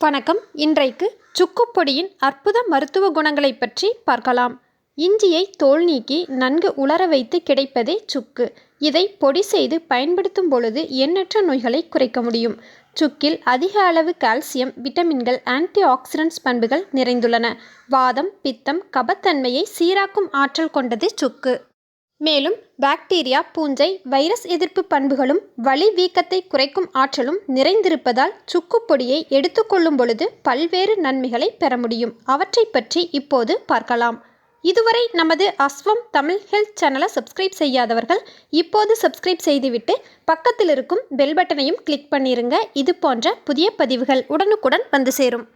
வணக்கம். இன்றைக்கு சுக்குப்பொடியின் அற்புத மருத்துவ குணங்களை பற்றி பார்க்கலாம். இஞ்சியை தோல் நீக்கி நன்கு உலர வைத்து கிடைப்பதே சுக்கு. இதை பொடி செய்து பயன்படுத்தும் பொழுது எண்ணற்ற நோய்களை குறைக்க முடியும். சுக்கில் அதிக அளவு கால்சியம் விட்டமின்கள் ஆன்டி ஆக்சிடென்ட்ஸ் பண்புகள் நிறைந்துள்ளன. வாதம் பித்தம் கபத்தன்மையை சீராக்கும் ஆற்றல் கொண்டது சுக்கு. மேலும் பாக்டீரியா பூஞ்சை வைரஸ் எதிர்ப்பு பண்புகளும் வலி வீக்கத்தை குறைக்கும் ஆற்றலும் நிறைந்திருப்பதால் சுக்குப்பொடியை எடுத்துக்கொள்ளும் பொழுது பல்வேறு நன்மைகளை பெற முடியும். அவற்றை பற்றி இப்போது பார்க்கலாம். இதுவரை நமது அஸ்வம் தமிழ் ஹெல்த் சேனலை சப்ஸ்கிரைப் செய்யாதவர்கள் இப்போது சப்ஸ்கிரைப் செய்துவிட்டு பக்கத்தில் இருக்கும் பெல் பட்டனையும் கிளிக் பண்ணிருங்க. இது போன்ற புதிய பதிவுகள் உடனுக்குடன் வந்து சேரும்.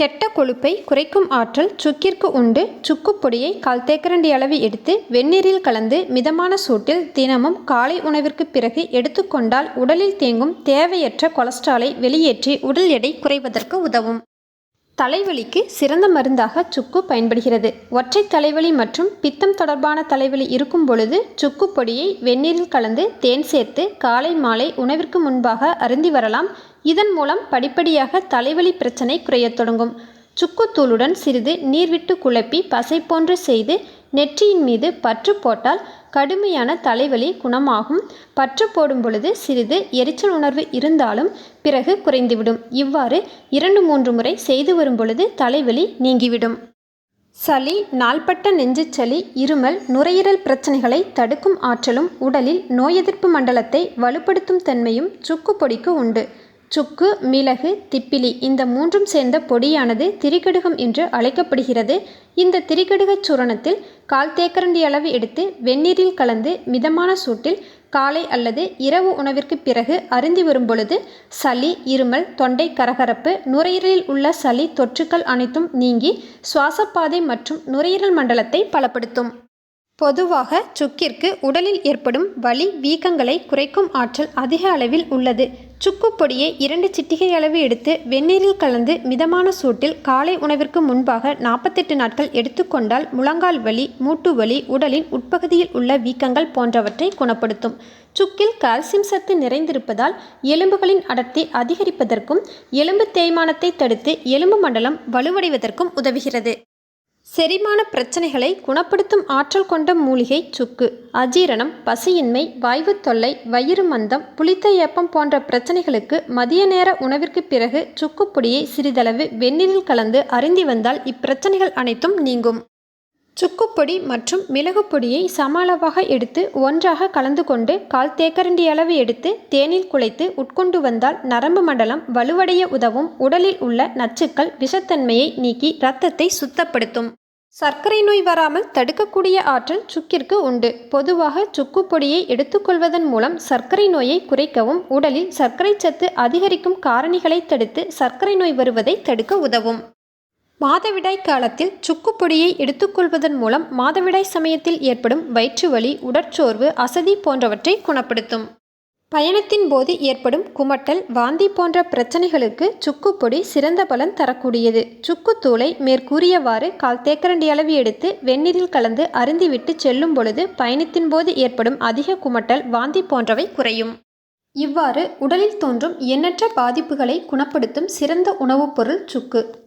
கெட்ட கொழுப்பை குறைக்கும் ஆற்றல் சுக்கிற்கு உண்டு. சுக்கு பொடியை கால் தேக்கரண்டி அளவு எடுத்து வெந்நீரில் கலந்து மிதமான சூட்டில் தினமும் காலை உணவிற்கு பிறகு எடுத்துக்கொண்டால் உடலில் தேங்கும் தேவையற்ற கொலஸ்ட்ராலை வெளியேற்றி உடல் எடை குறைவதற்கு உதவும். தலைவலிக்கு சிறந்த மருந்தாக சுக்கு பயன்படுகிறது. ஒற்றை தலைவலி மற்றும் பித்தம் தொடர்பான தலைவலி இருக்கும் பொழுது சுக்கு பொடியை வெந்நீரில் கலந்து தேன் சேர்த்து காலை மாலை உணவிற்கு முன்பாக அருந்தி வரலாம். இதன் மூலம் படிப்படியாக தலைவலி பிரச்சனை குறையத் தொடங்கும். சுக்குத்தூளுடன் சிறிது நீர் விட்டு குழப்பி பசை போன்று செய்து நெற்றியின் மீது பற்று போட்டால் கடுமையான தலைவலி குணமாகும். பற்று போடும் பொழுது சிறிது எரிச்சல் உணர்வு இருந்தாலும் பிறகு குறைந்துவிடும். இவ்வாறு இரண்டு மூன்று முறை செய்து வரும் பொழுது தலைவலி நீங்கிவிடும். சளி நாள்பட்ட நெஞ்சுச்சளி இருமல் நுரையீரல் பிரச்சனைகளை தடுக்கும் ஆற்றலும் உடலில் நோய் எதிர்ப்பு மண்டலத்தை வலுப்படுத்தும் தன்மையும் சுக்கு பொடிக்கு உண்டு. சுக்கு மிளகு திப்பிலி இந்த மூன்றும் சேர்ந்த பொடியானது திரிகடுகம் என்று அழைக்கப்படுகிறது. இந்த திரிகடுகச் சூரணத்தில் கால் தேக்கரண்டி அளவு எடுத்து வெந்நீரில் கலந்து மிதமான சூட்டில் காலை அல்லது இரவு உணவிற்கு பிறகு அருந்தி வரும் பொழுது சளி இருமல் தொண்டை கரகரப்பு நுரையீரலில் உள்ள சளி தொற்றுக்கள் அனைத்தும் நீங்கி சுவாசப்பாதை மற்றும் நுரையீரல் மண்டலத்தை பலப்படுத்தும். பொதுவாக சுக்கிற்கு உடலில் ஏற்படும் வலி வீக்கங்களை குறைக்கும் ஆற்றல் அதிக அளவில் உள்ளது. சுக்கு பொடியை இரண்டு சிட்டிகை அளவு எடுத்து வெந்நீரில் கலந்து மிதமான சூட்டில் காலை உணவிற்கு முன்பாக நாற்பத்தெட்டு நாட்கள் எடுத்துக்கொண்டால் முழங்கால் வலி மூட்டு வலி உடலின் உட்பகுதியில் உள்ள வீக்கங்கள் போன்றவற்றை குணப்படுத்தும். சுக்கில் கால்சியம் சத்து நிறைந்திருப்பதால் எலும்புகளின் அடர்த்தி அதிகரிப்பதற்கும் எலும்பு தேய்மானத்தை தடுத்து எலும்பு மண்டலம் வலுவடைவதற்கும் உதவுகிறது. செரிமான பிரச்சனைகளை குணப்படுத்தும் ஆற்றல் கொண்ட மூலிகை சுக்கு அஜீரணம் பசியின்மை வாய்வு தொல்லை வயிறு மந்தம் புளித்த ஏப்பம் போன்ற பிரச்சனைகளுக்கு மதிய நேர உணவிற்கு பிறகு சுக்குப்பொடியை சிறிதளவு வெந்நீரில் கலந்து அருந்தி வந்தால் இப்பிரச்சனைகள் அனைத்தும் நீங்கும். சுக்குப்பொடி மற்றும் மிளகு பொடியை சம அளவாக எடுத்து ஒன்றாக கலந்து கொண்டு கால் தேக்கரண்டி அளவு எடுத்து தேனில் குழைத்து உட்கொண்டு வந்தால் நரம்பு மண்டலம் வலுவடைய உதவும். உடலில் உள்ள நச்சுக்கள் விஷத்தன்மையை நீக்கி இரத்தத்தை சுத்தப்படுத்தும். சர்க்கரை நோய் வராமல் தடுக்கக்கூடிய ஆற்றல் சுக்கிற்கு உண்டு. பொதுவாக சுக்கு பொடியை எடுத்துக்கொள்வதன் மூலம் சர்க்கரை நோயை குறைக்கவும் உடலில் சர்க்கரை சத்து அதிகரிக்கும் காரணிகளை தடுத்து சர்க்கரை நோய் வருவதை தடுக்க உதவும். மாதவிடாய் காலத்தில் சுக்குப்பொடியை எடுத்துக்கொள்வதன் மூலம் மாதவிடாய் சமயத்தில் ஏற்படும் வயிற்றுவலி உடற்சோர்வு அசதி போன்றவற்றை குணப்படுத்தும். பயணத்தின் போது ஏற்படும் குமட்டல் வாந்தி போன்ற பிரச்சனைகளுக்கு சுக்குப்பொடி சிறந்த பலன் தரக்கூடியது. சுக்குத்தூளை மேற்கூறியவாறு கால் தேக்கரண்டி அளவு எடுத்து வெந்நீரில் கலந்து அருந்திவிட்டு செல்லும் பொழுது பயணத்தின் போது ஏற்படும் அதிக குமட்டல் வாந்தி போன்றவை குறையும். இவ்வாறு உடலில் தோன்றும் எண்ணற்ற பாதிப்புகளை குணப்படுத்தும் சிறந்த உணவுப் பொருள் சுக்கு.